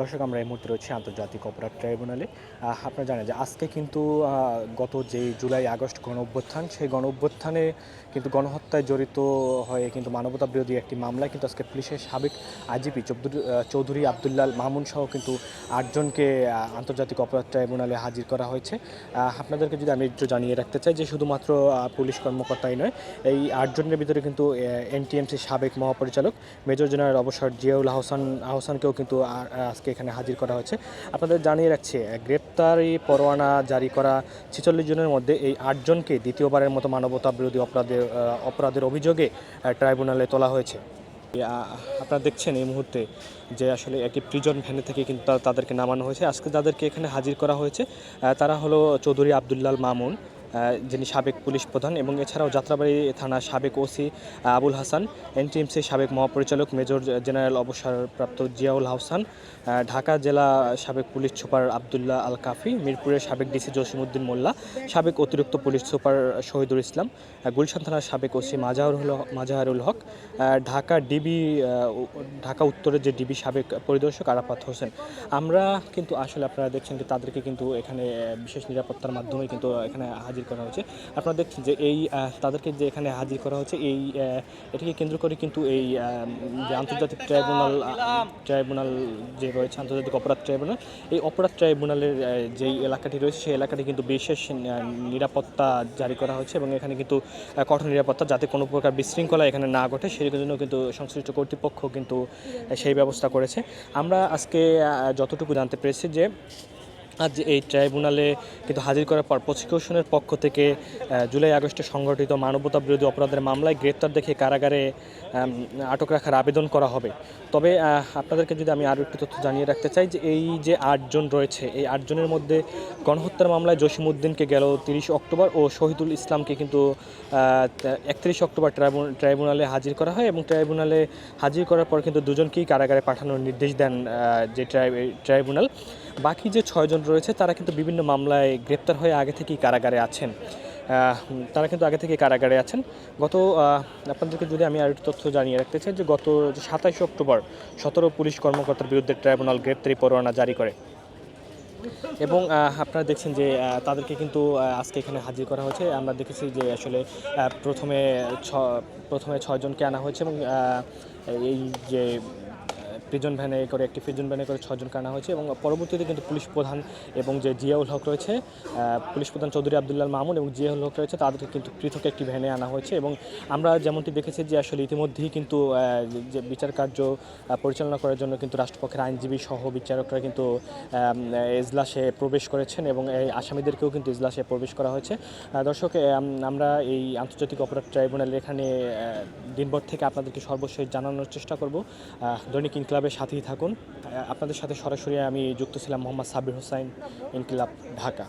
দর্শক, আমরা এই মুহূর্তে রয়েছি আন্তর্জাতিক অপরাধ ট্রাইব্যুনালে। আপনারা জানেন যে আজকে কিন্তু গত যে জুলাই, আগস্ট গণ অভ্যুত্থান, সেই গণ অভ্যুত্থানে কিন্তু গণহত্যায় জড়িত হয়ে কিন্তু মানবতা বিরোধী একটি মামলায় কিন্তু আজকে পুলিশের সাবেক আইজিপি চৌধুরী আবদুল্লাল মামুন সহ কিন্তু আটজনকে আন্তর্জাতিক অপরাধ ট্রাইব্যুনালে হাজির করা হয়েছে। আপনাদেরকে যদি আমি একটু জানিয়ে রাখতে চাই যে শুধুমাত্র পুলিশ কর্মকর্তাই নয়, এই আটজনের ভিতরে কিন্তু এনটিএমসির সাবেক মহাপরিচালক, মেজর জেনারেল অবসর জিয়াউল আহসান, আহসানকেও কিন্তু আজকে এখানে হাজির করা হয়েছে। আপনাদের জানিয়ে রাখছি, গ্রেপ্তারি পরোয়ানা জারি করা ছেচল্লিশ জনের মধ্যে এই আটজনকে দ্বিতীয়বারের মতো মানবতা বিরোধী অপরাধের অপরাধের অভিযোগে ট্রাইব্যুনালে তোলা হয়েছে। আপনারা দেখছেন এই মুহূর্তে যে আসলে একটি প্রিজন ভ্যানে থেকে কিন্তু তাদেরকে নামানো হয়েছে। আজকে যাদেরকে এখানে হাজির করা হয়েছে তারা হলো চৌধুরী আবদুল্লাল মামুন। যিনি সাবেক পুলিশ প্রধান এবং এছাড়াও যাত্রাবাড়ি থানার সাবেক ওসি আবুল হাসান, এনটিএমসি সাবেক মহাপরিচালক মেজর জেনারেল অবসরপ্রাপ্ত জিয়াউল হাসান ঢাকা জেলা সাবেক পুলিশ সুপার আবদুল্লাহ আল কাফি মিরপুরের সাবেক ডিসি জসিমউদ্দিন মোল্লা, সাবেক অতিরিক্ত পুলিশ সুপার শহীদুল ইসলাম গুলশান থানার সাবেক ওসি মাজাহরুল মাজাহারুল হক ঢাকা ডিবি ঢাকা উত্তরের যে ডিবি সাবেক পরিদর্শক আরাফাত হোসেন। আমরা কিন্তু আসলে আপনারা দেখছেন যে তাদেরকে কিন্তু এখানে বিশেষ নিরাপত্তার মাধ্যমে কিন্তু এখানে হাজির করা হয়েছে আপনারা দেখছেন যে এই তাদেরকে যে এখানে হাজির করা হয়েছে এই এটিকে কেন্দ্র করে কিন্তু এই যে আন্তর্জাতিক ট্রাইব্যুনাল ট্রাইব্যুনাল যে রয়েছে, আন্তর্জাতিক অপরাধ ট্রাইব্যুনাল, এই অপরাধ ট্রাইব্যুনালের যেই এলাকাটি রয়েছে, সেই এলাকাটি কিন্তু বিশেষ নিরাপত্তা জারি করা হয়েছে এবং এখানে কিন্তু কঠোর নিরাপত্তা যাতে কোনো প্রকার বিশৃঙ্খলা এখানে না ঘটে সেই জন্য কিন্তু সংশ্লিষ্ট কর্তৃপক্ষ কিন্তু সেই ব্যবস্থা করেছে। আমরা আজকে যতটুকু জানতে পেরেছি যে আজ এই ট্রাইব্যুনালে কিন্তু হাজির করার পর প্রসিকিউশনের পক্ষ থেকে জুলাই আগস্টে সংগঠিত মানবতা বিরোধী অপরাধের মামলায় গ্রেপ্তার দেখে কারাগারে আটক রাখার আবেদন করা হবে। তবে আপনাদেরকে যদি আমি আরও একটু তথ্য জানিয়ে রাখতে চাই যে এই যে আটজন রয়েছে, এই আটজনের মধ্যে গণহত্যার মামলায় জসিমউদ্দিনকে গেল তিরিশ অক্টোবর ও শহীদুল ইসলামকে কিন্তু একত্রিশ অক্টোবর ট্রাইব্যুন- ট্রাইব্যুনালে হাজির করা হয় এবং ট্রাইব্যুনালে হাজির করার পর কিন্তু দুজনকেই কারাগারে পাঠানোর নির্দেশ দেন যে ট্রাই- ট্রাইব্যুনাল। বাকি যে ছয়জন রয়েছে, তারা কিন্তু বিভিন্ন মামলায় গ্রেপ্তার হয়ে আগে থেকেই কারাগারে আছেন। তারা কিন্তু আগে থেকে কারাগারে আছেন। গত আপনাদেরকে যদি আমি আর একটু তথ্য জানিয়ে রাখতে চাই, যে গত সাতাইশ অক্টোবর সতেরো পুলিশ কর্মকর্তার বিরুদ্ধে ট্রাইব্যুনাল গ্রেপ্তারি পরোয়ানা জারি করে। এবং আপনারা দেখছেন যে তাদেরকে কিন্তু আজকে এখানে হাজির করা হয়েছে। আমরা দেখেছি যে আসলে প্রথমে ছ, প্রথমে ছয়জনকে আনা হয়েছে এবং এই যে প্রিজন ভ্যানে করে, একটি প্রিজন ভ্যানে করে ছজনকে আনা হয়েছে এবং পরবর্তীতে কিন্তু পুলিশ প্রধান এবং যে জিয়াউল হক রয়েছে পুলিশ প্রধান চৌধুরী আবদুল্লাহ মামুন এবং জিয়াউল হক রয়েছে, তাদেরকে কিন্তু পৃথক একটি ভ্যানে আনা হয়েছে এবং আমরা যেমনটি দেখেছি যে আসলে ইতিমধ্যেই কিন্তু যে বিচার কার্য পরিচালনা করার জন্য কিন্তু রাষ্ট্রপক্ষের আইনজীবী সহ বিচারকরা কিন্তু এজলাসে প্রবেশ করেছেন এবং এই আসামিদেরকেও কিন্তু এজলাসে প্রবেশ করা হয়েছে। দর্শক আমরা এই আন্তর্জাতিক অপরাধ ট্রাইব্যুনালের এখানে দিনভর থেকে আপনাদেরকে সর্বশেষ জানানোর চেষ্টা করব। দৈনিক ইনকিলাবের সাথেই থাকুন। আপনাদের সাথে সরাসরি আমি যুক্ত ছিলাম মোহাম্মদ সাবির হোসাইন ইনকিলাব ঢাকা।